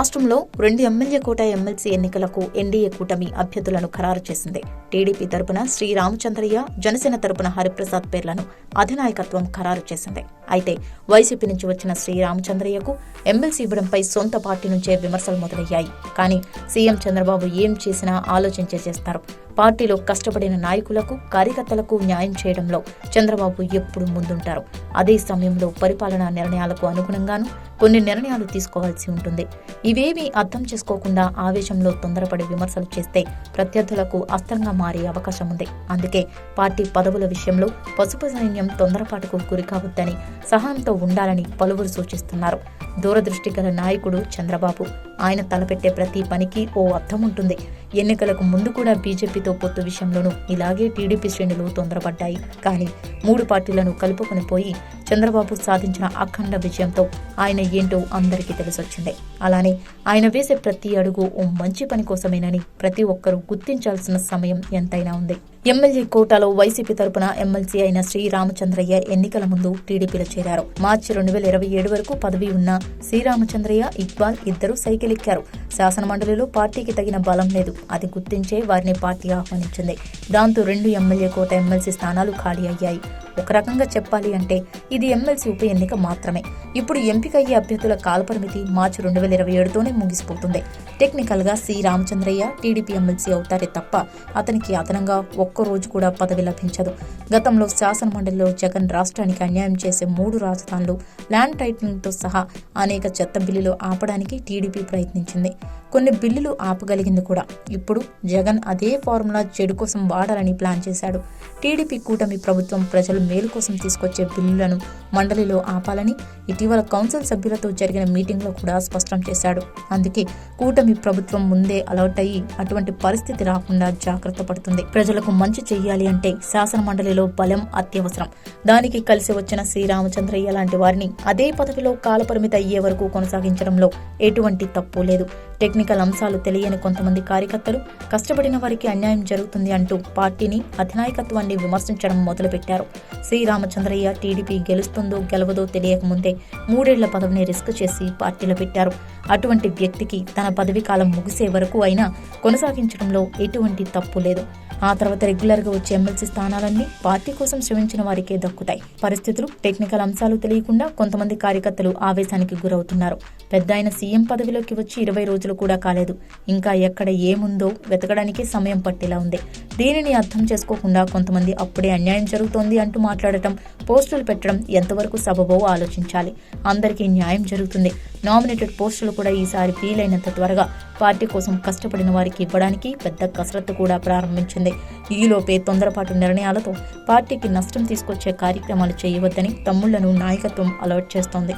రాష్ట్రంలో రెండు MLA quota MLC ఎన్నికలకు ఎన్డీఏ కూటమి అభ్యర్థులను ఖరారు చేసింది. టీడీపీ తరపున శ్రీ రామచంద్రయ్య జనసేన తరపున హరిప్రసాద్ పేర్లను అధినాయకత్వం ఖరారు చేసింది. అయితే వైసీపీ నుంచి వచ్చిన శ్రీ రామచంద్రయ్యకు ఎమ్మెల్సీ ఇవ్వడంపై సొంత పార్టీ నుంచే విమర్శలు మొదలయ్యాయి. కానీ సీఎం చంద్రబాబు ఏం చేసినా ఆలోచించే చేస్తారు. పార్టీలో కష్టపడిన నాయకులకు కార్యకర్తలకు న్యాయం చేయడంలో చంద్రబాబు ఎప్పుడు ముందుంటారు. అదే సమయంలో పరిపాలనా నిర్ణయాలకు అనుగుణంగాను కొన్ని నిర్ణయాలు తీసుకోవాల్సి ఉంటుంది. ఇవేమీ అర్థం చేసుకోకుండా ఆవేశంలో తొందరపడి విమర్శలు చేస్తే ప్రత్యర్థులకు అస్త్రంగా మారే అవకాశం ఉంది. అందుకే పార్టీ పదవుల విషయంలో పసుపు సైన్యం తొందరపాటుకు గురికావద్దని సహనంతో ఉండాలని పలువురు సూచిస్తున్నారు. దూరదృష్టి గల నాయకుడు చంద్రబాబు. ఆయన తలపెట్టే ప్రతి పనికి ఓ అర్థం ఉంటుంది. ఎన్నికలకు ముందు కూడా బీజేపీతో పొత్తు విషయంలోనూ ఇలాగే టీడీపీ శ్రేణులు తొందరపడ్డాయి. కానీ మూడు పార్టీలను కలుపుకొని పోయి చంద్రబాబు సాధించిన అఖండ విజయంతో ఆయన ఏంటో అందరికీ తెలిసొచ్చింది. అలానే ఆయన వేసే ప్రతి అడుగు ఓ మంచి పని కోసమేనని ప్రతి ఒక్కరూ గుర్తించాల్సిన సమయం ఎంతైనా ఉంది. ఎమ్మెల్యే కోటాలో వైసీపీ తరపున ఎమ్మెల్సీ అయిన శ్రీ రామచంద్రయ్య ఎన్నికల ముందు టీడీపీలో చేరారు. మార్చి రెండు వేల ఇరవై ఏడు వరకు పదవి ఉన్న శ్రీరామచంద్రయ్య ఇక్బాల్ ఇద్దరు సైకిల్ ఎక్కారు. శాసనమండలిలో పార్టీకి తగిన బలం లేదు. అది గుర్తించే వారిని పార్టీ ఆహ్వానించింది. దాంతో రెండు ఎమ్మెల్యే కోట ఎమ్మెల్సీ స్థానాలు ఖాళీ అయ్యాయి. ఒక రకంగా చెప్పాలి అంటే ఇది ఎమ్మెల్సీ ఉప ఎన్నిక మాత్రమే. ఇప్పుడు ఎంపికయ్యే అభ్యర్థుల కాలపరిమితి మార్చి రెండు వేల ఇరవై ఏడుతోనే ముగిసిపోతుంది. టెక్నికల్గా సి. రామచంద్రయ్య టీడీపీ ఎమ్మెల్సీ అవుతారే తప్ప అతనికి అదనంగా ఒక్క రోజు కూడా పదవి లభించదు. గతంలో శాసనమండలిలో జగన్ రాష్ట్రానికి అన్యాయం చేసే మూడు రాజధానులు ల్యాండ్ టైటిలింగ్తో సహా అనేక చెత్త బిల్లులు ఆపడానికి టీడీపీ ప్రయత్నించింది. కొన్ని బిల్లులు ఆపగలిగింది కూడా. ఇప్పుడు జగన్ అదే ఫార్ములా చెడు కోసం వాడాలని ప్లాన్ చేశాడు. టీడీపీ కూటమి ప్రభుత్వం ప్రజల మేలు కోసం తీసుకొచ్చే బిల్లులను మండలిలో ఆపాలని ఇటీవల కౌన్సిల్ సభ్యులతో జరిగిన మీటింగ్లో కూడా స్పష్టం చేశాడు. అందుకే కూటమి ప్రభుత్వం ముందే అలర్ట్ అయ్యి అటువంటి పరిస్థితి రాకుండా జాగ్రత్త పడుతుంది. ప్రజలకు మంచి చెయ్యాలి అంటే శాసన మండలిలో బలం అత్యవసరం. దానికి కలిసి వచ్చిన శ్రీరామచంద్రయ్య లాంటి వారిని అదే పదవిలో కాలపరిమితి అయ్యే వరకు కొనసాగించడంలో ఎటువంటి తప్పు లేదు. టెక్నికల్ అంశాలు తెలియని కొంతమంది కార్యకర్తలు కష్టపడిన వారికి అన్యాయం జరుగుతుంది అంటూ పార్టీని అధినాయకత్వాన్ని విమర్శించడం మొదలుపెట్టారు. శ్రీరామచంద్రయ్య టీడీపీ గెలుస్తుందో గెలవదో తెలియకముందే మూడేళ్ళ పదవిని రిస్క్ చేసి పార్టీలో పెట్టారు. అటువంటి వ్యక్తికి తన పదవి కాలం ముగిసే వరకు అయినా కొనసాగించడంలో ఎటువంటి తప్పు లేదు. ఆ తర్వాత రెగ్యులర్గా వచ్చే ఎమ్మెల్సీ స్థానాలన్నీ పార్టీ కోసం శ్రమించిన వారికే దక్కుతాయి. పరిస్థితులు టెక్నికల్ అంశాలు తెలియకుండా కొంతమంది కార్యకర్తలు ఆవేశానికి గురవుతున్నారు. పెద్ద ఆయన సీఎం పదవిలోకి వచ్చి ఇరవై రోజులు కూడా కాలేదు. ఇంకా ఎక్కడ ఏముందో వెతకడానికి సమయం పట్టేలా ఉంది. దీనిని అర్థం చేసుకోకుండా కొంతమంది అప్పుడే అన్యాయం జరుగుతోంది అంటూ మాట్లాడటం పోస్టులు పెట్టడం ఎంతవరకు సబబో ఆలోచించాలి. అందరికీ న్యాయం జరుగుతుంది. నామినేటెడ్ పోస్టులు కూడా ఈసారి వీలైనంత త్వరగా పార్టీ కోసం కష్టపడిన వారికి ఇవ్వడానికి పెద్ద కసరత్తు కూడా ప్రారంభించింది. ఈలోపే తొందరపాటు నిర్ణయాలతో పార్టీకి నష్టం తీసుకొచ్చే కార్యక్రమాలు చేయవద్దని తమ్ముళ్ళను నాయకత్వం అలర్ట్ చేస్తోంది.